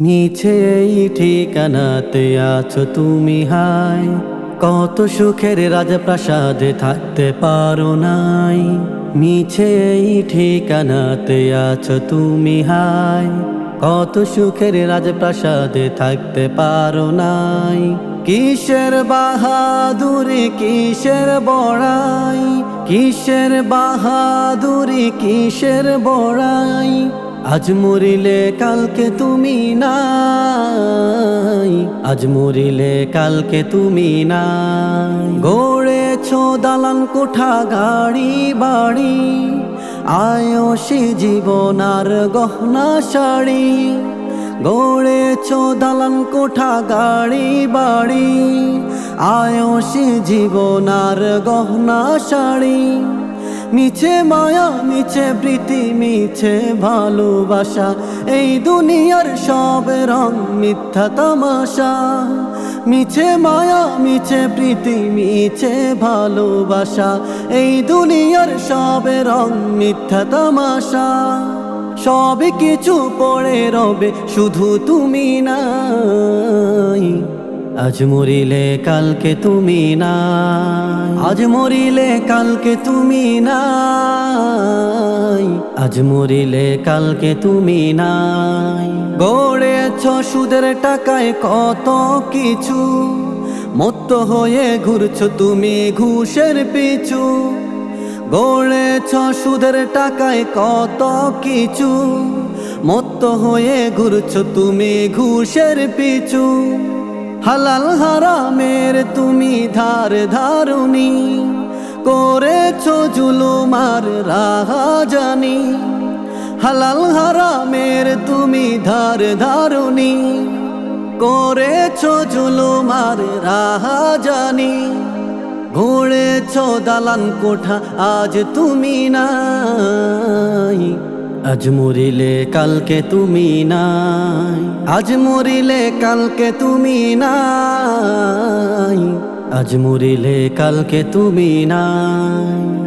মিছে এই ঠিকানাতে আছো তুমি হাই কত সুখের রাজপ্রাসাদে থাকতে পারো নাই। মিছে এই ঠিকানাতে আছো তুমি হাই কত সুখের রাজপ্রাসাদে থাকতে পারো নাই। কিসের বাহাদুরি, কিসের বড়াই? কিসের বাহাদুরি, কিসের বড়াই? আজ মরিলে কালকে তুমি নাই। আজ মরিলে কালকে তুমি নাই। গড়েছ দালান কোঠা, গাড়ি, বাড়ি। আয়সী জীবন আর গহনা, শাড়ি। গড়েছ দালান কোঠা, গাড়ি, বাড়ি। আয়সী জীবন আর গহনা, শাড়ি। মিছে মায়া মিছে প্রীতি মিছে ভালোবাসা। এই দুনিয়ার সব রং মিথ্যা তামাশা। মিছে মায়া, মিছে প্রীতি, মিছে ভালোবাসা। এই দুনিয়ার সব রং মিথ্যা তামাশা। সব কিছু পড়ে রবে, শুধু তুমি নাই। আজ মরিলে, কালকে তুমি নাই। আজ মরিলে কালকে তুমি নাই। আজ মরিলে কালকে তুমি নাই। গড়েছ সুদের টাকায় কত কিছু, মত্ত হয়ে ঘুরছ তুমি ঘুষের পিছু। গড়েছ সুদের টাকায় কত কিছু, মত্ত হয়ে ঘুরছ তুমি ঘুষের পিছু। হালাল হারামের তুমি ধার ধারুনি করেছ জুলুমার রাহা জানি হালাল হারামের তুমি ধার ধারুনি করেছ জুলুমার রাহা জানি ঘুরেছ দালান কোঠা আজ তুমি নাই। আজ মরিলে কালকে তুমি নাই আজ মরিলে কালকে তুমি নাই আজ মরিলে কালকে তুমি নাই